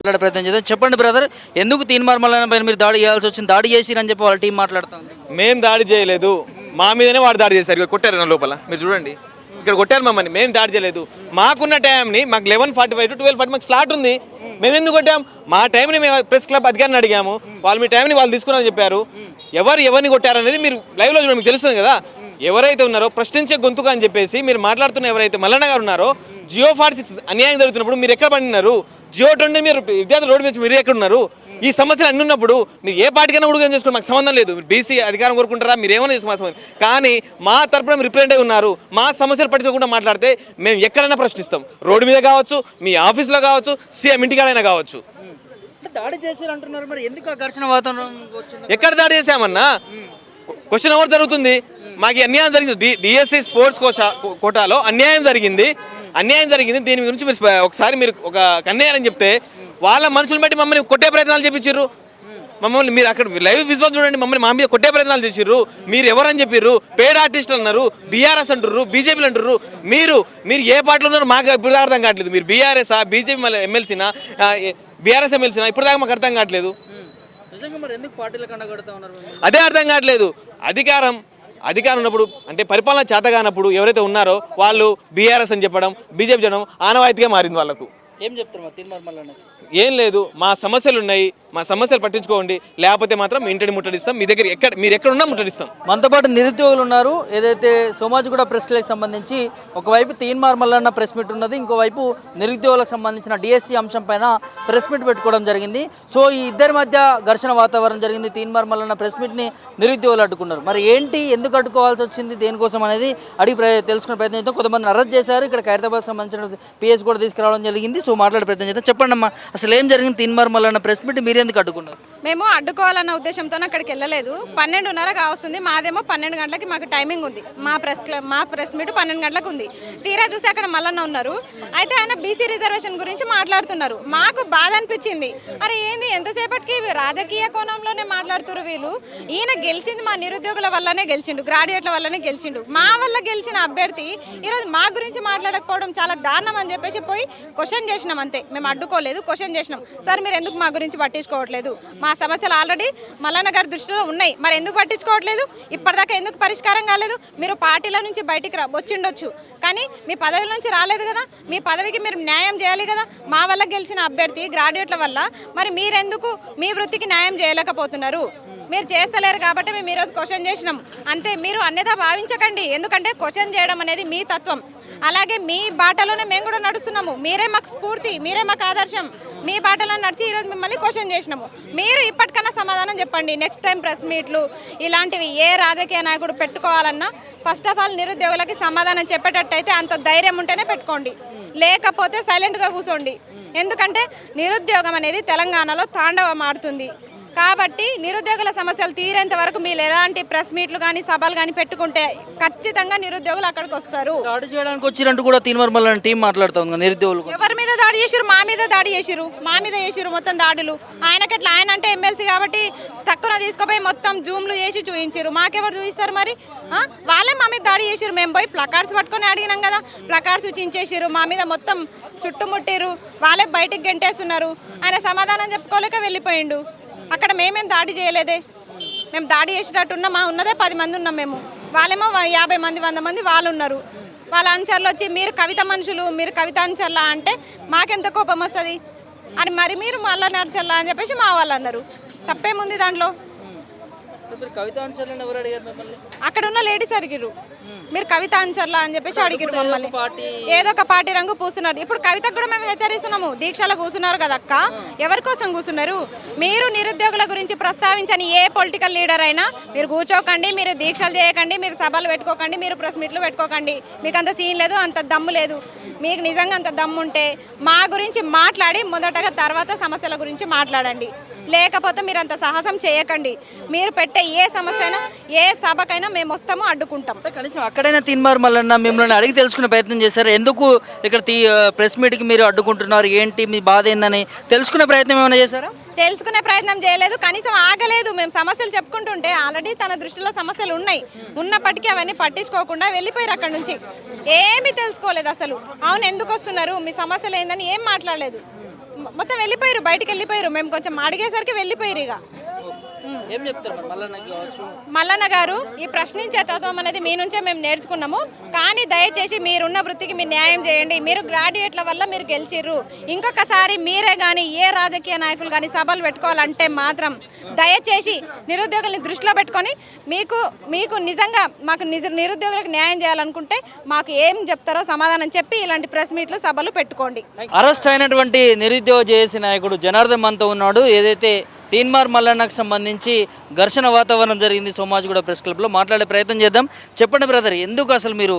మాట్లాడే ప్రయత్నం చేద్దాం. చెప్పండి బ్రదర్ ఎందుకు తీన్ మార్మల్ పైన మీరు దాడి చేయాల్సి వచ్చింది? దాడి చేసిరని చెప్పి వాళ్ళ టీం మాట్లాడతాం మేము దాడి చేయలేదు. మా మీదనే వాడు దాడి చేశారు. కొట్టారు నా లోపల. మీరు చూడండి. ఇక్కడ కొట్టారు మమ్మల్ని. మేము దాడి చేయలేదు. మాకున్న టైంని మాకు eleven forty five to twelve forty మాకు స్లాట్ ఉంది. మేము ఎందుకు కొట్టాం? మా టైంని మేము ప్రెస్ క్లబ్ అధికారిని అడిగాము. వాళ్ళు మీ టైంని వాళ్ళు తీసుకున్నారని చెప్పారు. ఎవరు ఎవరిని కొట్టారు అనేది మీరు లైవ్లో చూడండి. మీకు తెలుస్తుంది కదా. ఎవరైతే ఉన్నారో ప్రశ్నించే గొంతుగా అని చెప్పేసి మీరు మాట్లాడుతున్న ఎవరైతే మల్లన్న గారు ఉన్నారో జియో ఫార్టీ సిక్స్ అన్యాయం జరుగుతున్నప్పుడు మీరు ఎక్కడ పడినారు? జియో ట్వంటీ మీరు విద్యార్థులు రోడ్డు మీద మీరు ఎక్కడ ఉన్నారు ఈ సమస్యలు అన్ని ఉన్నప్పుడు మీరు ఏ పార్టీకైనా ఉడుగు చేసుకోండి? మాకు సంబంధం లేదు. మీరు బీసీ అధికారం కోరుకుంటారా? మీరు ఏమైనా చేసుకో మాకు సంబంధం కానీ మా తరపున రిప్రజెంట్ అయి ఉన్నారు. మా సమస్యలు పట్టించకుండా మాట్లాడితే మేము ఎక్కడైనా ప్రశ్నిస్తాం. రోడ్డు మీద కావచ్చు మీ ఆఫీస్లో కావచ్చు సీఎం ఇంటికాడైనా కావచ్చు. దాడి అంటున్నారు మరి. ఎందుకు ఆ ఘర్షణ వాతావరణం ఎక్కడ దాడి చేశామన్నా? క్వశ్చన్ ఎవరు జరుగుతుంది? మాకు అన్యాయం జరిగింది. డిఎస్సి స్పోర్ట్స్ కోటాలో అన్యాయం జరిగింది. అన్యాయం జరిగింది. దీని గురించి మీరు ఒకసారి మీరు ఒక కన్నేయాలని చెప్తే వాళ్ళ మనుషులను బట్టి మమ్మల్ని కొట్టే ప్రయత్నాలు చేపించారు మమ్మల్ని మీరు అక్కడ లైవ్ విజువల్ చూడండి. మమ్మల్ని మా మీద కొట్టే ప్రయత్నాలు చేసిర్రు. మీరు ఎవరని చెప్పిర్రు? పేడ్ ఆర్టిస్ట్ అన్నారు. బీఆర్ఎస్ అంటుర్రు. బీజేపీలు అంటుర్రు. మీరు మీరు ఏ పార్టీలో ఉన్నారు మాకు ఇప్పుడు అర్థం కావట్లేదు. మీరు బీఆర్ఎస్ బీజేపీ ఎమ్మెల్సీనా? బీఆర్ఎస్ ఎమ్మెల్సీనా? ఇప్పుడు దాకా మాకు అర్థం కావట్లేదు? అదే అర్థం కావట్లేదు. అధికారం. అధికారం ఉన్నప్పుడు అంటే పరిపాలన చేత కానప్పుడు ఎవరైతే ఉన్నారో వాళ్ళు బీఆర్ఎస్ అని చెప్పడం బీజేపీ చెప్పడం ఆనవాయితీగా మారింది వాళ్ళకు. ఏం చెప్తారు ఏం లేదు మా సమస్యలు ఉన్నాయి మా సమస్యలు పట్టించుకోండి లేకపోతే మాత్రం మీ ఇంటిని ముట్టడిస్తాం మీ దగ్గర ఎక్కడ మీరు ఎక్కడ ఉన్నా ముట్టడిస్తాం. మనతో పాటు నిరుద్యోగులు ఉన్నారు ఏదైతే సోమాజిగూడ ప్రెస్ క్లబ్కి సంబంధించి ఒకవైపు తీన్ మార్మల్ అన్న ప్రెస్ మీట్ ఉన్నది ఇంకోవైపు నిరుద్యోగులకు సంబంధించిన డిఎస్సి అంశం పైన ప్రెస్ మీట్ పెట్టుకోవడం జరిగింది. సో ఈ ఇద్దరి మధ్య ఘర్షణ వాతావరణం జరిగింది తీన్ మార్మల్ అన్న ప్రెస్ మీట్ని నిరుద్యోగులు అడ్డుకున్నారు. మరి ఏంటి ఎందుకు అడ్డుకోవాల్సి వచ్చింది దేనికోసం అనేది అడిగి ప్ర- తెలుసుకునే ప్రయత్నం కొంతమంది అరెస్ట్ చేశారు ఇక్కడ ఖైరతాబాద్ సంబంధించిన పిఎస్ కూడా తీసుకురావడం జరిగింది. సో మాట్లాడే ప్రయత్నం చేద్దాం. చెప్పండి అమ్మా అసలు ఏం జరిగింది తీన్ మల్లన్న అన్న ప్రెస్ మీట్ మీరు ఎందుకు అడ్డుకున్నారు? మేము అడ్డుకోవాలన్న ఉద్దేశంతో అక్కడికి వెళ్ళలేదు. పన్నెండున్నర కావస్తుంది మాదేమో పన్నెండు గంటలకి మాకు టైమింగ్ ఉంది. మా ప్రెస్ మా ప్రెస్ మీట్ పన్నెండు గంటలకు ఉంది. తీరా చూసి అక్కడ మల్లన్న ఉన్నారు. అయితే ఆయన బీసీ రిజర్వేషన్ గురించి మాట్లాడుతున్నారు. మాకు బాధ అనిపించింది. అరే ఏంది ఎంతసేపటికి రాజకీయ కోణంలోనే మాట్లాడుతున్నారు వీళ్ళు? ఈయన గెలిచింది మా నిరుద్యోగుల వల్లనే గెలిచిండు గ్రాడ్యుయేట్ల వల్లనే గెలిచిండు. మా వల్ల గెలిచిన అభ్యర్థి ఈరోజు మా గురించి మాట్లాడకపోవడం చాలా దారుణం అని చెప్పేసి పోయి క్వశ్చన్ చేసినాం అంతే. మేము అడ్డుకోలేదు క్వశ్చన్ చేసినాం. సార్ మీరు ఎందుకు మా గురించి పట్టించుకోవట్లేదు? మా సమస్యలు ఆల్రెడీ మల్లన్న గారి దృష్టిలో ఉన్నాయి. మరి ఎందుకు పట్టించుకోవట్లేదు? ఇప్పటిదాకా ఎందుకు పరిష్కారం కాలేదు? మీరు పార్టీల నుంచి బయటికి రా వచ్చిండొచ్చు. కానీ మీ పదవి నుంచి రాలేదు కదా? మీ పదవికి మీరు న్యాయం చేయాలి కదా? మా వల్ల గెలిచిన అభ్యర్థి గ్రాడ్యుయేట్ల వల్ల. మరి మీరెందుకు మీ వృత్తికి న్యాయం చేయలేకపోతున్నారు? మీరు చేస్తలేరు కాబట్టి మేము ఈరోజు క్వశ్చన్ చేసినాం. అంతే మీరు అన్యథా భావించకండి. ఎందుకంటే క్వశ్చన్ చేయడం అనేది మీ తత్వం. అలాగే మీ బాటలోనే మేము కూడా నడుస్తున్నాము. మీరే మాకు స్ఫూర్తి మీరే మాకు ఆదర్శం. మీ బాటలో నడిచి ఈరోజు మిమ్మల్ని క్వశ్చన్ చేసినాము. మీరు ఇప్పటికన్నా సమాధానం చెప్పండి. నెక్స్ట్ టైం ప్రెస్ మీట్లు ఇలాంటివి ఏ రాజకీయ నాయకుడు పెట్టుకోవాలన్నా ఫస్ట్ ఆఫ్ ఆల్ నిరుద్యోగులకి సమాధానం చెప్పేటట్టయితే అంత ధైర్యం ఉంటేనే పెట్టుకోండి. లేకపోతే సైలెంట్గా కూర్చోండి ఎందుకంటే నిరుద్యోగం అనేది తెలంగాణలో తాండవం ఆడుతుంది. కాబట్టి నిరుద్యోగుల సమస్యలు తీరేంత వరకు మీరు ఎలాంటి ప్రెస్ మీట్లు కానీ సభలు కానీ పెట్టుకుంటే ఖచ్చితంగా నిరుద్యోగులు అక్కడికి వస్తారు. దాడి చేయడానికి వచ్చిరంటూ కూడా తీన్ మార్మల్ అన్న టీం మాట్లాడుతుంది నిరుద్యోగులు. ఎవరి మీద దాడి చేసిరు మా మీద దాడి చేసిరు మా మీద చేసిరు మొత్తం దాడులు. ఆయనకట్లా ఆయన అంటే ఎమ్మెల్సీ కాబట్టి తక్కువ తీసుకుపోయి మొత్తం జూమ్లు చేసి చూపించారు మాకెవరు చూపిస్తారు మరి? వాళ్ళే మా మీద దాడి చేసిరు మేము పోయి ప్లకార్డ్స్ పట్టుకొని అడిగినాం కదా. ప్లకార్డ్స్ చించేసిరు మా మీద మొత్తం చుట్టుముట్టిరు వాళ్ళే బయటికి గెంటేస్తున్నారు. ఆయన సమాధానం చెప్పుకోలేక వెళ్ళిపోయిండు. అక్కడ మేమేం దాడి చేయలేదే. మేము దాడి చేసేటట్టు ఉన్నామా ఉన్నదే పది మంది ఉన్నాం మేము. వాళ్ళేమో యాభై మంది వంద మంది వాళ్ళు ఉన్నారు. వాళ్ళ అనుచరులు వచ్చి మీరు కవిత మనుషులు మీరు కవిత అనుచరులా అంటే మాకెంత కోపం వస్తుంది? అని మరి మీరు మళ్ళా నరచల్లా అని చెప్పేసి మా వాళ్ళు అన్నారు. తప్పేముంది దాంట్లో? అక్కడ ఉన్న లేడీస్ అడిగిరు మీరు కవిత అనుచరులా అని చెప్పేసి అడిగిరు మమ్మల్ని. ఏదో ఒక పార్టీ రంగు పూస్తున్నారు. ఇప్పుడు కవితకు కూడా మేము హెచ్చరిస్తున్నాము. దీక్షలో కూర్చున్నారు కదా అక్క. ఎవరి కోసం కూర్చున్నారు? మీరు నిరుద్యోగుల గురించి ప్రస్తావించని ఏ పొలిటికల్ లీడర్ అయినా మీరు కూర్చోకండి మీరు దీక్షలు చేయకండి మీరు సభలు పెట్టుకోకండి మీరు ప్రెస్ మీట్లు పెట్టుకోకండి. మీకు అంత సీన్ లేదు అంత దమ్ము లేదు. మీకు నిజంగా అంత దమ్ము ఉంటే మా గురించి మాట్లాడి మొదటగా తర్వాత సమస్యల గురించి మాట్లాడండి. లేకపోతే మీరు అంత సాహసం చేయకండి. మీరు పెట్టే ఏ సమస్య అయినా ఏ సభకైనా మేము వస్తాము అడ్డుకుంటాం. కనీసం అక్కడైనా తీన్ మల్లన్న మిమ్మల్ని అడిగి తెలుసుకునే ప్రయత్నం చేశారు. ఎందుకు ఇక్కడ తీ ప్రెస్ మీట్కి మీరు అడ్డుకుంటున్నారు? ఏంటి మీ బాధ ఏందని తెలుసుకునే ప్రయత్నం ఏమైనా చేశారా? తెలుసుకునే ప్రయత్నం చేయలేదు. కనీసం ఆగలేదు. మేము సమస్యలు చెప్పుకుంటుంటే ఆల్రెడీ తన దృష్టిలో సమస్యలు ఉన్నాయి. ఉన్నప్పటికీ అవన్నీ పట్టించుకోకుండా వెళ్ళిపోయారు అక్కడ నుంచి. ఏమీ తెలుసుకోలేదు అసలు. అవును ఎందుకు వస్తున్నారు? మీ సమస్యలు ఏందని ఏం మాట్లాడలేదు. మొత్తం వెళ్ళిపోయారు బయటకు వెళ్ళిపోయారు. మేము కొంచెం అడిగేసరికి వెళ్ళిపోయారు ఇక. ఏం చెప్తారు కావచ్చు? మల్లన్న గారు ఈ ప్రశ్నించే తత్వం అనేది మీ నుంచే మేము నేర్చుకున్నాము. కానీ దయచేసి మీరున్న వృత్తికి మీరు న్యాయం చేయండి. మీరు గ్రాడ్యుయేట్ల వల్ల మీరు గెలిచిర్రు. ఇంకొకసారి మీరే కానీ ఏ రాజకీయ నాయకులు కానీ సభలు పెట్టుకోవాలంటే మాత్రం దయచేసి నిరుద్యోగుల్ని దృష్టిలో పెట్టుకొని మీకు మీకు నిజంగా మాకు నిజ నిరుద్యోగులకు న్యాయం చేయాలనుకుంటే మాకు ఏం చెప్తారో సమాధానం చెప్పి ఇలాంటి ప్రెస్ మీట్లు సభలు పెట్టుకోండి. అరెస్ట్ అయినటువంటి నిరుద్యోగ జేఏసీ నాయకుడు జనార్దన్ మనతో ఉన్నాడు. ఏదైతే తీన్మార్ మల్లన్నకు సంబంధించి ఘర్షణ వాతావరణం జరిగింది సోమాజిగూడ ప్రెస్ క్లబ్లో. మాట్లాడే ప్రయత్నం చేద్దాం. చెప్పండి బ్రదర్ ఎందుకు అసలు మీరు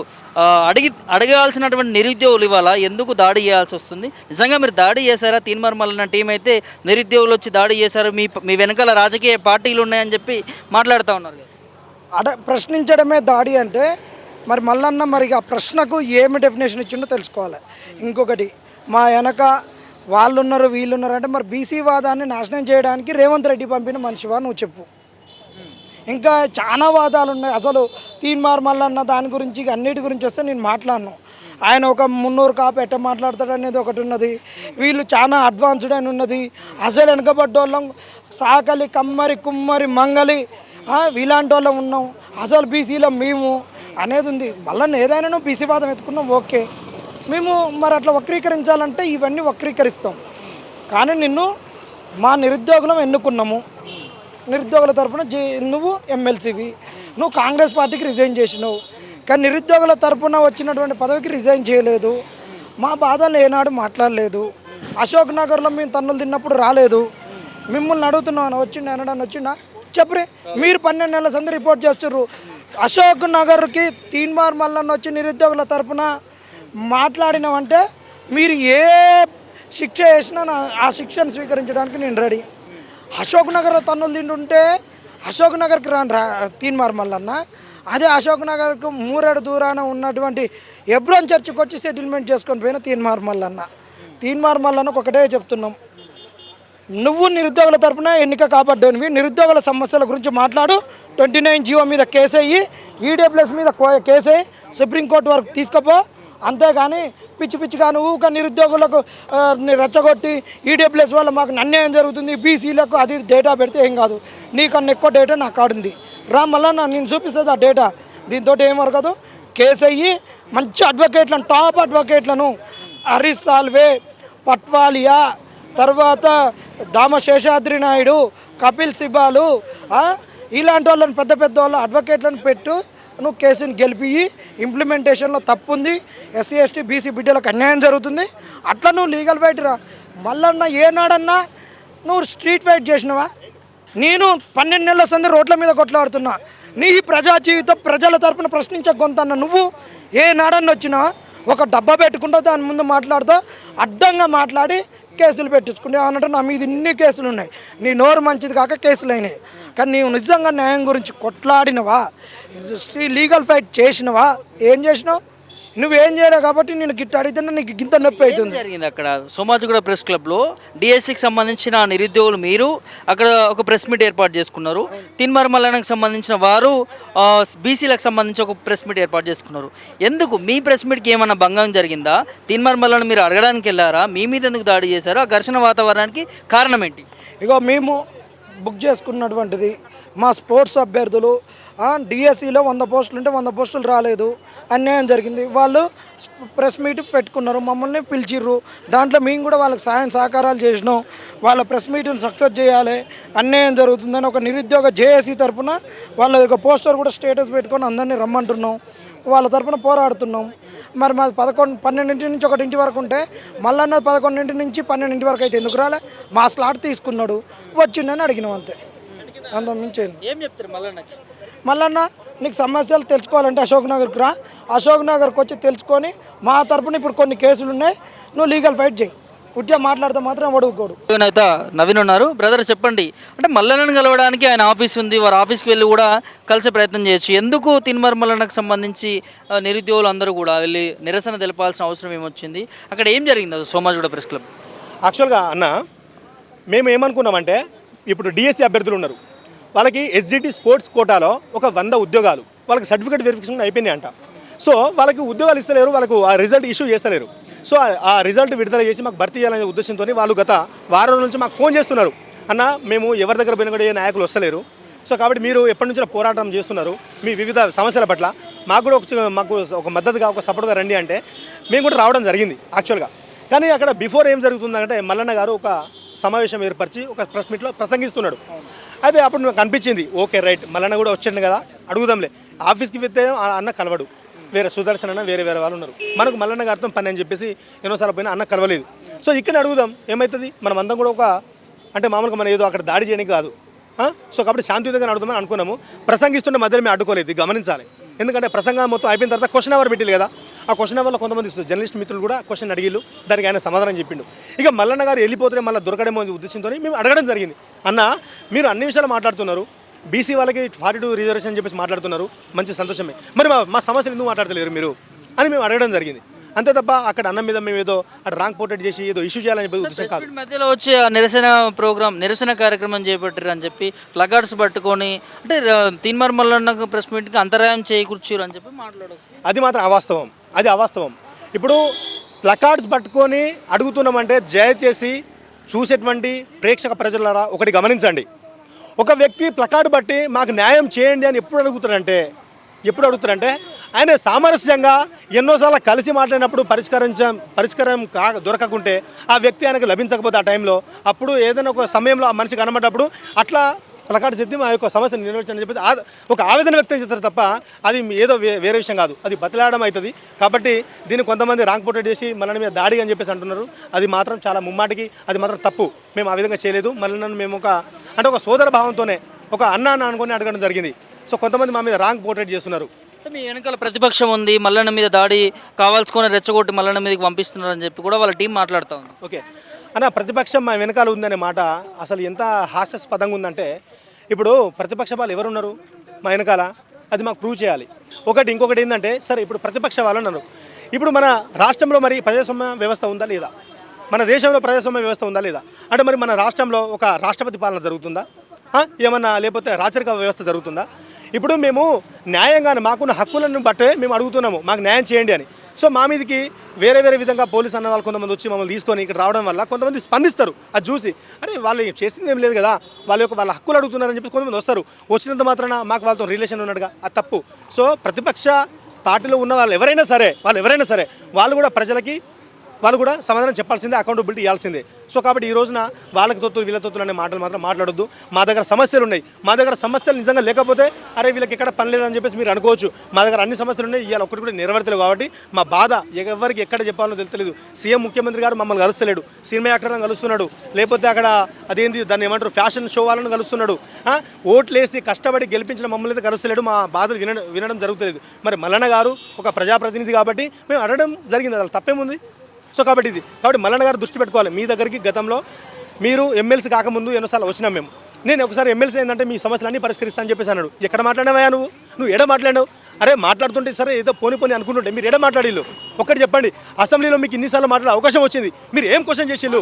అడిగి అడగాల్సినటువంటి నిరుద్యోగులు ఇవ్వాలా ఎందుకు దాడి చేయాల్సి వస్తుంది? నిజంగా మీరు దాడి చేశారా? తీన్మార్ మల్లన్న టీం అయితే నిరుద్యోగులు వచ్చి దాడి చేశారు. మీ మీ వెనకాల రాజకీయ పార్టీలు ఉన్నాయని చెప్పి మాట్లాడుతూ ఉన్నారు అడ ప్రశ్నించడమే దాడి అంటే మరి మల్లన్న మరి ఆ ప్రశ్నకు ఏమి డెఫినేషన్ ఇచ్చిండో తెలుసుకోవాలి. ఇంకొకటి మా వెనక వాళ్ళు ఉన్నారు వీళ్ళు ఉన్నారు అంటే మరి బీసీ వాదాన్ని నాశనం చేయడానికి రేవంత్ రెడ్డి పంపిన మనిషివా నువ్వు చెప్పు. ఇంకా చాలా వాదాలు ఉన్నాయి అసలు తీన్మార్ మల్లన్న దాని గురించి అన్నిటి గురించి వస్తే నేను మాట్లాడను. ఆయన ఒక మున్నూరు కాపు ఎట్ట మాట్లాడతాడు అనేది ఒకటి ఉన్నది. వీళ్ళు చాలా అడ్వాన్స్డ్ అని ఉన్నది. అసలు వెనకబడ్డోళ్ళం సాకలి కమ్మరి కుమ్మరి మంగలి ఆ, ఇలాంటి వాళ్ళం ఉన్నాం. అసలు బీసీలో మేము అనేది ఉంది. మళ్ళీ ఏదైనా నువ్వు బీసీ వాదం ఎత్తుకున్నాం ఓకే. మేము మరి అట్లా వక్రీకరించాలంటే ఇవన్నీ వక్రీకరిస్తాం. కానీ నిన్ను మా నిరుద్యోగులం ఎన్నుకున్నాము. నిరుద్యోగుల తరపున జే నువ్వు ఎమ్మెల్సీవి. నువ్వు కాంగ్రెస్ పార్టీకి రిజైన్ చేసినావు. కానీ నిరుద్యోగుల తరపున వచ్చినటువంటి పదవికి రిజైన్ చేయలేదు. మా బాధలు ఏనాడు మాట్లాడలేదు. అశోక్ నగర్లో మేము తన్నులు తిన్నప్పుడు రాలేదు. మిమ్మల్ని అడుగుతున్నాను వచ్చిండా అనడానికి వచ్చిండా? చెప్పరే మీరు పన్నెండు నెలల సంది రిపోర్ట్ చేస్తుర్రు. అశోక్ నగర్కి తీన్మార్ మల్లన్న వచ్చి నిరుద్యోగుల తరపున మాట్లాడినామంటే మీరు ఏ శిక్ష వేసినా నా ఆ శిక్షను స్వీకరించడానికి నేను రెడీ. అశోక్ నగర్ తన్నులు తింటుంటే అశోక్ నగర్కి రాను రా తీన్మార్ మల్లన్న. అదే అశోక్ నగర్కు మూరేడు దూరాన ఉన్నటువంటి ఎబ్రోన్ చర్చికి వచ్చి సెటిల్మెంట్ చేసుకొని పోయిన తీన్మార్ మల్లన్న. తీన్మార్ మల్లన్నకు ఒకటే చెప్తున్నాం. నువ్వు నిరుద్యోగుల తరపున ఎన్నిక కాబడ్డానివి నిరుద్యోగుల సమస్యల గురించి మాట్లాడు. ట్వంటీ నైన్ జీవో మీద కేసు అయ్యి ఈడబ్ల్యూఎస్ మీద కో- కేసు అయ్యి సుప్రీంకోర్టు వరకు తీసుకుపో. అంతేగాని పిచ్చి పిచ్చిగా ఊక నిరుద్యోగులకు రెచ్చగొట్టి ఈడబ్ల్యూఎస్ వల్ల మాకు అన్యాయం జరుగుతుంది బీసీలకు అది డేటా పెడితే ఏం కాదు. నీకన్నా ఎక్కువ డేటా నాకు కాడుంది. రా మళ్ళా నేను చూపిస్తుంది ఆ డేటా దీంతో ఏం వరకదు. కేసు అయ్యి మంచి అడ్వకేట్లను టాప్ అడ్వకేట్లను హరీష్ సాల్వే పట్వాలియా తర్వాత దామ శేషాద్రి నాయుడు కపిల్ సిబాలు ఇలాంటి వాళ్ళని పెద్ద పెద్ద వాళ్ళ అడ్వకేట్లను పెట్టు నువ్వు కేసుని గెలిపి ఇంప్లిమెంటేషన్లో తప్పు ఉంది ఎస్సీ ఎస్టీ బీసీ బిడ్డలకు అన్యాయం జరుగుతుంది. అట్లా నువ్వు లీగల్ ఫైట్ రా. మళ్ళన్నా ఏనాడన్నా నువ్వు స్ట్రీట్ ఫైట్ చేసినవా? నేను పన్నెండు నెలల సంది రోడ్ల మీద కొట్లాడుతున్నా. నీ ప్రజా జీవితం ప్రజల తరపున ప్రశ్నించే గొంతన్న నువ్వు ఏ వచ్చినా ఒక డబ్బా పెట్టుకుంటా దాని ముందు మాట్లాడుతూ అడ్డంగా మాట్లాడి కేసులు పెట్టించుకుంటే. అన్నట్టు నా మీద ఇన్ని కేసులు ఉన్నాయి. నీ నోరు మంచిది కాక కేసులు అయినాయి. కానీ నీవు నిజంగా న్యాయం గురించి కొట్లాడినవా? లీగల్ ఫైట్ చేసినవా? ఏం చేసినావు? నువ్వేం చేయలేవు కాబట్టి నేను గిట్ట అడిగితే నీకు గింత నొప్పి అవుతుంది. జరిగింది అక్కడ? సోమాజిగూడ ప్రెస్ క్లబ్లో డిఎస్సికి సంబంధించిన నిరుద్యోగులు మీరు అక్కడ ఒక ప్రెస్ మీట్ ఏర్పాటు చేసుకున్నారు. తిన్మార్ మల్లన్నకు సంబంధించిన వారు బీసీలకు సంబంధించి ఒక ప్రెస్ మీట్ ఏర్పాటు చేసుకున్నారు. ఎందుకు? మీ ప్రెస్ మీట్కి ఏమైనా భంగం జరిగిందా? తిన్మార్ మల్లన్న మీరు అడగడానికి వెళ్ళారా? మీ మీద ఎందుకు దాడి చేశారు? ఆ ఘర్షణ వాతావరణానికి కారణం ఏంటి? ఇగో మేము బుక్ చేసుకున్నటువంటిది. మా స్పోర్ట్స్ అభ్యర్థులు డిఎస్సిలో వంద పోస్టులు ఉంటే వంద పోస్టులు రాలేదు. అన్యాయం జరిగింది. వాళ్ళు ప్రెస్ మీట్ పెట్టుకున్నారు. మమ్మల్ని పిలిచిర్రు. దాంట్లో మేము కూడా వాళ్ళకి సాయం సహకారాలు చేసినాం. వాళ్ళ ప్రెస్ మీట్ని సక్సెస్ చేయాలి. అన్యాయం జరుగుతుందని ఒక నిరుద్యోగ జేఏసీ తరఫున వాళ్ళ యొక్క పోస్టర్ కూడా స్టేటస్ పెట్టుకొని అందరినీ రమ్మంటున్నాం. వాళ్ళ తరఫున పోరాడుతున్నాం. మరి మాది పదకొండు పన్నెండింటి నుంచి ఒకటింటి వరకు ఉంటే మళ్ళీ పదకొండింటి నుంచి పన్నెండింటి వరకు అయితే ఎందుకు రాలే? మా స్లాట్ తీసుకున్నాడు వచ్చిండని అడిగినాం అంతే. అంత మించి ఏం చెప్తారు మల్లన్నకి? మళ్ళన్న నీకు సమస్యలు తెలుసుకోవాలంటే అశోక్ నగర్కి రా. అశోక్ నగర్కి వచ్చి తెలుసుకొని మా తరపున ఇప్పుడు కొన్ని కేసులు ఉన్నాయి నువ్వు లీగల్ ఫైట్ చేయి. ఉట్టిగా మాట్లాడితే మాత్రం అడుగుకోడు అయితే నవీన్ ఉన్నారు. బ్రదర్ చెప్పండి. అంటే మల్లన్నను కలవడానికి ఆయన ఆఫీస్ ఉంది. వారి ఆఫీస్కి వెళ్ళి కూడా కలిసే ప్రయత్నం చేయొచ్చు. ఎందుకు తిన్మర్ మల్లన్నకు సంబంధించి నిరుద్యోగులు అందరూ కూడా వెళ్ళి నిరసన తెలపాల్సిన అవసరం ఏమొచ్చింది? అక్కడ ఏం జరిగింది? అది సోమాజిగూడ ప్రెస్ క్లబ్. యాక్చువల్గా అన్న మేము ఏమనుకున్నామంటే ఇప్పుడు డిఎస్సి అభ్యర్థులు ఉన్నారు. వాళ్ళకి ఎస్జిటి స్పోర్ట్స్ కోటాలో ఒక వంద ఉద్యోగాలు. వాళ్ళకి సర్టిఫికేట్ వెరిఫికేషన్ అయిపోయినాయి అంట సో వాళ్ళకి ఉద్యోగాలు ఇస్తలేరు. వాళ్ళకు ఆ రిజల్ట్ ఇష్యూ చేస్తలేరు. సో ఆ- రిజల్ట్ విడుదల చేసి మాకు భర్తీ చేయాలనే ఉద్దేశంతో వాళ్ళు గత వారం నుంచి మాకు ఫోన్ చేస్తున్నారు. అన్న మేము ఎవరి దగ్గర పోయినా కూడా ఏ నాయకులు వస్తలేరు. సో కాబట్టి మీరు ఎప్పటి నుంచో పోరాటం చేస్తున్నారు. మీ వివిధ సమస్యల పట్ల మాకు కూడా ఒక మాకు ఒక మద్దతుగా ఒక సపోర్ట్గా రండి అంటే మేము కూడా రావడం జరిగింది యాక్చువల్గా కానీ అక్కడ బిఫోర్ ఏం జరుగుతుందంటే మల్లన్న గారు ఒక సమావేశం ఏర్పరిచి ఒక ప్రెస్ మీట్లో ప్రసంగిస్తున్నాడు. అయితే అప్పుడు నాకు అనిపించింది ఓకే రైట్ మల్లన్న కూడా వచ్చాడు కదా అడుగుదాంలే. ఆఫీస్కి వెళ్తే ఆ అన్న కలవడు. వేరే సుదర్శన్ అన్న వేరే వేరే వాళ్ళు ఉన్నారు. మనకు మల్లన్న గారితో పని అని చెప్పేసి ఎన్నోసార్లు పోయినా అన్న కలవలేదు. సో ఇక్కడ అడుగుదాం ఏమవుతుంది మనం అందరం కూడా ఒక అంటే మామూలుగా మనం ఏదో అక్కడ దాడి చేయడానికి కాదు. సో కాబట్టి శాంతియుతంగా అడుగుదామని అనుకున్నాము. ప్రసంగిస్తుంటే మధ్యలో మేము అడ్డుకోలేదు గమనించాలి. ఎందుకంటే ప్రసంగం మొత్తం అయిపోయిన తర్వాత క్వశ్చన్ అవర్ పెట్టింది కదా. ఆ క్వశ్చన్ అవర్లో కొంతమంది జర్నలిస్ట్ మిత్రులు కూడా క్వశ్చన్ అడిగిళ్ళు దానికి ఆయన సమాధానం చెప్పిండు. ఇక మల్లన్న గారు వెళ్ళిపోతే మళ్ళీ దొరకడేమో ఉద్దేశంతో మేము అడగడం జరిగింది. అన్న మీరు అన్ని విషయాలు మాట్లాడుతున్నారు. బీసీ వాళ్ళకి ఫార్టీ టూ రిజర్వేషన్ అని చెప్పేసి మాట్లాడుతున్నారు. మంచి సంతోషమే. మరి మా మా సమస్యలు ఎందుకు మాట్లాడతలేరు మీరు? అని మేము అడగడం జరిగింది. అంతే తప్ప అక్కడ అన్నం మీద మేము ఏదో అక్కడ రాంగ్ పోర్ట్రేట్ చేసి ఏదో ఇష్యూ చేయాలని చెప్పేసి ఉద్దేశం కాదు. మధ్యలో వచ్చి నిరసన ప్రోగ్రామ్ నిరసన కార్యక్రమం చేపట్టారు అని చెప్పి ప్లగార్డ్స్ పట్టుకొని అంటే తీన్మార్ మల్లన్న ప్రెస్ మీట్కి అంతరాయం చేకూర్చారు అని చెప్పి మాట్లాడదు అది మాత్రం అవాస్తవం. అది అవాస్తవం. ఇప్పుడు ప్లకార్డ్స్ పట్టుకొని అడుగుతున్నామంటే దయచేసి చూసేటువంటి ప్రేక్షక ప్రజలారా ఒకటి గమనించండి. ఒక వ్యక్తి ప్లకార్డు బట్టి మాకు న్యాయం చేయండి అని ఎప్పుడు అడుగుతారంటే ఎప్పుడు అడుగుతారంటే ఆయన సామరస్యంగా ఎన్నోసార్లు కలిసి మాట్లాడినప్పుడు పరిష్కరించ పరిష్కారం కా దొరకకుంటే ఆ వ్యక్తి ఆయనకు లభించకపోతే ఆ టైంలో అప్పుడు ఏదైనా ఒక సమయంలో ఆ మనిషి కనబడ్డప్పుడు అట్లా ప్లకార్డ్ చెప్తే మా యొక్క సమస్యను నెరవేర్చని చెప్పేసి ఆ- ఒక ఆవేదన వ్యక్తం చేస్తారు తప్ప అది ఏదో వేరే విషయం కాదు. అది బతిలాడడం అవుతుంది. కాబట్టి దీన్ని కొంతమంది రాంగ్ పోర్ట్రేట్ చేసి మళ్ళీ మీద దాడి అని చెప్పేసి అంటున్నారు. అది మాత్రం చాలా ముమ్మాటికి అది మాత్రం తప్పు. మేము ఆ విధంగా చేయలేదు. మళ్ళీ నన్ను మేము ఒక అంటే ఒక సోదర భావంతోనే ఒక అన్న అన్న అనుకుని అడగడం జరిగింది. సో కొంతమంది మా మీద రాంగ్ పోర్ట్రేట్ చేస్తున్నారు. మీ వెనకాల ప్రతిపక్షం ఉంది. మల్లన్న మీద దాడి కావాల్సుకొని రెచ్చగొట్టి మల్లన్న మీదకి పంపిస్తున్నారు అని చెప్పి కూడా వాళ్ళ టీం మాట్లాడుతూ ఉంది. ఓకే. అన్న ప్రతిపక్షం మా వెనకాల ఉందనే మాట అసలు ఎంత హాస్యాస్పదంగా ఉందంటే ఇప్పుడు ప్రతిపక్ష వాళ్ళు ఎవరున్నారు మా వెనకాల? అది మాకు ప్రూవ్ చేయాలి. ఒకటి ఇంకొకటి ఏంటంటే సరే ఇప్పుడు ప్రతిపక్ష వాళ్ళు అన్నారు. ఇప్పుడు మన రాష్ట్రంలో మరి ప్రజాస్వామ్య వ్యవస్థ ఉందా లేదా? మన దేశంలో ప్రజాస్వామ్య వ్యవస్థ ఉందా లేదా? అంటే మరి మన రాష్ట్రంలో ఒక రాష్ట్రపతి పాలన జరుగుతుందా? ఏమన్నా లేకపోతే రాచరిక వ్యవస్థ జరుగుతుందా? ఇప్పుడు మేము న్యాయంగానే మాకున్న హక్కులను బట్టే మేము అడుగుతున్నాము మాకు న్యాయం చేయండి అని. సో మా మీదకి వేరే వేరే విధంగా పోలీస్ అన్న వాళ్ళు కొంతమంది వచ్చి మమ్మల్ని తీసుకొని ఇక్కడ రావడం వల్ల కొంతమంది స్పందిస్తారు. అది చూసి అరే వాళ్ళు చేసింది ఏం లేదు కదా? వాళ్ళ యొక్క వాళ్ళ హక్కులు అడుగుతున్నారని చెప్పి కొంతమంది వస్తారు. వచ్చినంత మాత్రాన మాకు వాళ్ళతో రిలేషన్ ఉన్నట్టుగా అది తప్పు. సో ప్రతిపక్ష పార్టీలో ఉన్న వాళ్ళు ఎవరైనా సరే వాళ్ళు ఎవరైనా సరే వాళ్ళు కూడా ప్రజలకి వాళ్ళు కూడా సమాధానం చెప్పాల్సిందే అకౌంటబిలిటీ ఇవ్వాల్సిందే. సో కాబట్టి ఈ రోజున వాళ్ళకి తొత్తులు వీళ్ళ తొత్తులు అనే మాటలు మాత్రం మాట్లాడొద్దు. మా దగ్గర సమస్యలు ఉన్నాయి. మా దగ్గర సమస్యలు నిజంగా లేకపోతే అరే వీళ్ళకి ఎక్కడ పని లేదని చెప్పేసి మీరు అనుకోవచ్చు. మా దగ్గర అన్ని సమస్యలు ఉన్నాయి. ఇవాళ ఒకటి కూడా నెరవేర్తలేదు కాబట్టి మా బాధ ఎవరికి ఎక్కడ చెప్పాలో తెలియలేదు సీఎం ముఖ్యమంత్రి గారు మమ్మల్ని కలుస్తలేడు. సినిమా యాక్టర్లను కలుస్తున్నాడు. లేకపోతే అక్కడ అదేంటి దాన్ని ఏమంటారు ఫ్యాషన్ షో వాళ్ళని కలుస్తున్నాడు. ఓట్లేసి కష్టపడి గెలిపించిన మమ్మల్ని అయితే కలుస్తలేడు. మా బాధలు వినడం వినడం జరుగుతలేదు. మరి మల్లన్న గారు ఒక ప్రజాప్రతినిధి కాబట్టి మేము అడగడం జరిగింది. అసలు తప్పేముంది? సో కాబట్టి ఇది కాబట్టి మల్లన్న గారు దృష్టి పెట్టుకోవాలి. మీ దగ్గరికి గతంలో మీరు ఎమ్మెల్సీ కాకముందు ఎన్నోసార్లు వచ్చినాం మేము. నేను ఒకసారి ఎమ్మెల్సీ ఏంటంటే మీ సమస్యలు అన్నీ పరిష్కరిస్తా అని చెప్పేసి అన్నాడు. ఎక్కడ మాట్లాడినావా నువ్వు? నువ్వు ఎడ మాట్లాడావు అరే మాట్లాడుతుంటే సరే ఏదో పోని పోని అనుకుంటుంటే మీరు ఎడ మాట్లాడిల్లు? ఒక్కటి చెప్పండి అసెంబ్లీలో మీకు ఇన్నిసార్లు మాట్లాడే అవకాశం వచ్చింది. మీరు ఏం క్వశ్చన్ చేసిల్లు?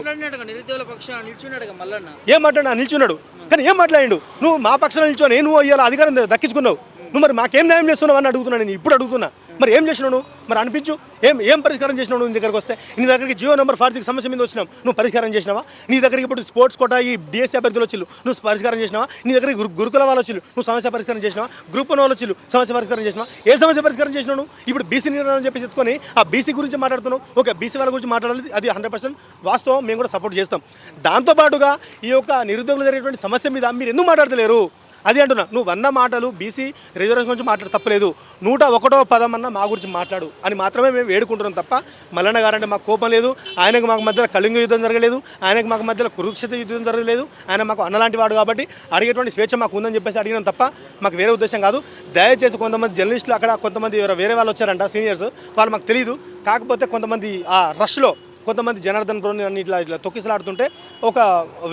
మల్లన్న? ఏం మాట్లాడినా నిల్చున్నాడు. కానీ ఏం మాట్లాడిండు? నువ్వు మా పక్షాన నిల్చొని నువ్వు ఇవాళ అధికారం దక్కించుకున్నావు. నువ్వు మరి మాకేం న్యాయం చేస్తున్నావు అని అడుగుతున్నాను నేను ఇప్పుడు అడుగుతున్నా. మరి ఏం చేసినావు మరి అనిపించు. ఏం ఏం పరిష్కారం చేసినావు నువ్వు నీ దగ్గరకు వస్తే? నీ దగ్గరికి జియో నెంబర్ ఫార్టీ సిక్స్ సమస్య మీద వచ్చినావు నువ్వు పరిష్కారం చేసినావా? నీ దగ్గరికి ఇప్పుడు స్పోర్ట్స్ కోట ఈ డిఎస్సీ అభ్యర్థులు వచ్చిల్లు నువ్వు పరిష్కారం చేసినావా? నీ దగ్గరికి గురు- గురుకుల వాళ్ళు వచ్చిల్లు నువ్వు సమస్య పరిష్కారం చేసినావా? గ్రూప్ వాళ్ళు వచ్చిల్లు సమస్య పరిష్కారం చేసినావా? ఏ సమస్య పరిష్కారం చేసినావు ఇప్పుడు బీసీ నిర్ణయం చెప్పి చెప్పేసి ఎత్తుకొని ఆ బీసీ గురించి మాట్లాడుతున్నావు. ఓకే బీసీ వాళ్ళ గురించి మాట్లాడాలి. అది హండ్రెడ్ పర్సెంట్ వాస్తవం. మేము కూడా సపోర్ట్ చేస్తాం. దాంతోపాటుగా ఈ యొక్క నిరుద్యోగులు జరిగేటువంటి సమస్య మీద మీరు ఎందుకు మాట్లాడతలేరు? అది అంటున్నా నువ్వు వంద మాటలు బీసీ రిజర్వేషన్ గురించి మాట్లాడు తప్పలేదు నూట ఒకటో పదం అన్న మా గురించి మాట్లాడు. అని మాత్రమే మేము వేడుకుంటున్నాం తప్ప మల్లన్న గారంటే మాకు కోపం లేదు ఆయనకు మాకు మధ్యలో కళింగ యుద్ధం జరగలేదు ఆయనకు మాకు మధ్యలో కురుక్షేత్ర యుద్ధం జరగలేదు ఆయన మాకు అన్నలాంటి వాడు కాబట్టి అడిగేటువంటి స్వేచ్ఛ మాకు ఉందని చెప్పేసి అడిగినాం తప్ప మాకు వేరే ఉద్దేశం కాదు. దయచేసి కొంతమంది జర్నలిస్టులు అక్కడ కొంతమంది ఎవరో వేరే వాళ్ళు వచ్చారంట సీనియర్స్ వాళ్ళు మాకు తెలియదు కాకపోతే కొంతమంది ఆ రష్లో కొంతమంది జనార్దన్ బ్రోని అన్ని ఇట్లా ఇట్లా తొక్కిసలాడుతుంటే ఒక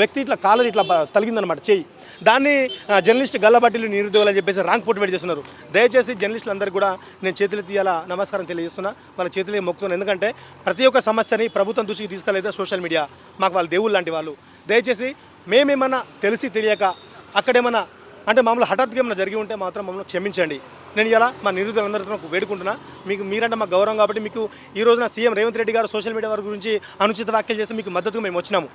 వ్యక్తి ఇట్లా కాలర్ ఇట్లా తలిగిందనమాట చెయ్యి. దాన్ని జర్నలిస్ట్ గల్లబట్టిలు నిరుద్యోగులు అని చెప్పేసి ర్యాంక్ పోటీ చేస్తున్నారు. దయచేసి జర్నలిస్టులు అందరికీ కూడా నేను చేతులు తీయాలా నమస్కారం తెలియజేస్తున్నా. వాళ్ళ చేతులే మొక్కుతున్నాను ఎందుకంటే ప్రతి ఒక్క సమస్యని ప్రభుత్వం దృష్టికి తీసుకెళ్ళేదే సోషల్ మీడియా. మాకు వాళ్ళు దేవుళ్ళు లాంటి వాళ్ళు. దయచేసి మేమేమన్నా తెలిసి తెలియక అక్కడేమన్నా అంటే మామూలు హఠాత్తుగా ఏమైనా జరిగి ఉంటే మాత్రం మమ్మల్ని క్షమించండి. నేను ఇలా మా నిరుద్యోగులందరితో వేడుకుంటున్నా. మీకు మీరంటే మాకు గౌరవం కాబట్టి మీకు ఈ రోజున సీఎం రేవంత్ రెడ్డి గారు సోషల్ మీడియా వారి గురించి అనుచిత వ్యాఖ్యలు చేస్తే మీకు మద్దతుగా మేము వచ్చినాము.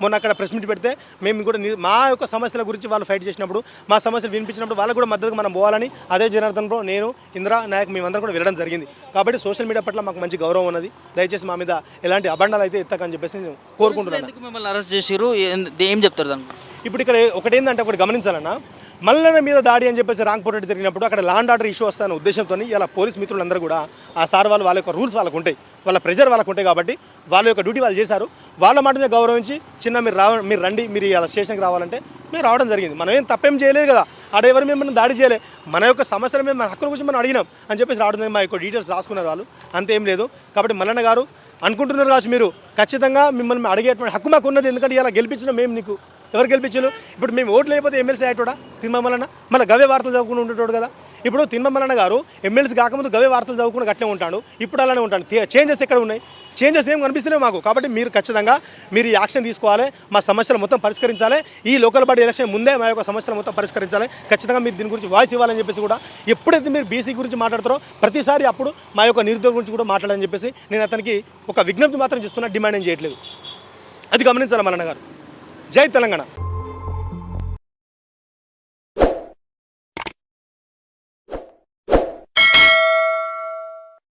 మొన్న అక్కడ ప్రెస్ మీట్ పెడితే మేము కూడా మా యొక్క సమస్యల గురించి వాళ్ళు ఫైట్ చేసినప్పుడు మా సమస్యలు వినిపించినప్పుడు వాళ్ళకు కూడా మద్దతుగా మనం పోవాలని అదే జనార్దన్లో నేను ఇందిరా నాయక్ మేమందరం కూడా వెళ్ళడం జరిగింది. కాబట్టి సోషల్ మీడియా పట్ల మాకు మంచి గౌరవం ఉన్నది. దయచేసి మా మీద ఎలాంటి అబండాలు అయితే ఎత్తకని చెప్పేసి నేను కోరుకుంటున్నాను. మిమ్మల్ని అరెస్ట్ చేసిరు ఏం- చెప్తారు దానికి? ఇప్పుడు ఇక్కడ ఒకటి ఏంటంటే ఒకటి గమనించాలన్న మల్లన మీద దాడి అని చెప్పేసి రాంగ్ పోటెట్ జరిగినప్పుడు అక్కడ లాండ్ ఆర్డర్ ఇష్యూ వస్తాన ఉద్దేశంతో ఇలా పోలీస్ మిత్రులందరూ కూడా ఆ సార్ వాళ్ళు వాళ్ళ యొక్క రూల్స్ వాళ్ళకు ఉంటాయి. వాళ్ళ ప్రెజర్ వాళ్ళకు ఉంటాయి కాబట్టి వాళ్ళ యొక్క డ్యూటీ వాళ్ళు చేశారు. వాళ్ళ మాట మీద గౌరవించి చిన్న మీరు రావ మీరు రండి మీరు ఇలా స్టేషన్కి రావాలంటే మేము రావడం జరిగింది. మనం ఏం తప్పేం చేయలేదు కదా. ఆడ ఎవరు మేము మనం దాడి చేయలే. మన యొక్క సమస్యల మీద మన హక్కుల గురించి మనం అడిగినాం అని చెప్పేసి రావడం మా యొక్క డీటెయిల్స్ రాసుకున్నారు వాళ్ళు. అంతేం లేదు. కాబట్టి మల్లన్న గారు అనుకుంటున్నారు కావచ్చు మీరు. ఖచ్చితంగా మిమ్మల్ని అడిగేటువంటి హక్కు మాకు ఉన్నది. ఎందుకంటే ఇలా గెలిపించిన మేము నీకు ఎవరు గెలిపించారు? ఇప్పుడు మేము ఓట్లు లేకపోతే ఎమ్మెల్సీ అయ్యేటోడా? తిమ్మమలన్న మళ్ళీ గవే వార్తలు చదువుకుని ఉండేటోడు కదా. ఇప్పుడు తిమ్మమలన్న గారు ఎమ్మెల్సీ కాకముందు గవే వార్తలు చదువుకుని అట్లే ఉంటాడు. ఇప్పుడు అలానే ఉంటాడు. చేంజెస్ ఎక్కడ ఉన్నాయి? చేంజెస్ ఏం కనిపిస్తున్నాయి మాకు. కాబట్టి మీరు ఖచ్చితంగా మీరు ఈ యాక్షన్ తీసుకోవాలి. మా సమస్యలు మొత్తం పరిష్కరించాలి. ఈ లోకల్ బాడీ ఎలక్షన్ ముందే మా యొక్క సమస్యలు మొత్తం పరిష్కరించాలి. ఖచ్చితంగా మీరు దీని గురించి వాయిస్ ఇవ్వాలని చెప్పేసి కూడా ఎప్పుడైతే మీరు బీసీ గురించి మాట్లాడతారో ప్రతిసారి అప్పుడు మా యొక్క నిరుద్యోగ గురించి కూడా మాట్లాడాలని చెప్పేసి నేను అతనికి ఒక విజ్ఞప్తి మాత్రం చేస్తున్నా. డిమాండ్ ఏం చేయట్లేదు. అది గమనించాలి మల్లన్న గారు? జై తెలంగాణ.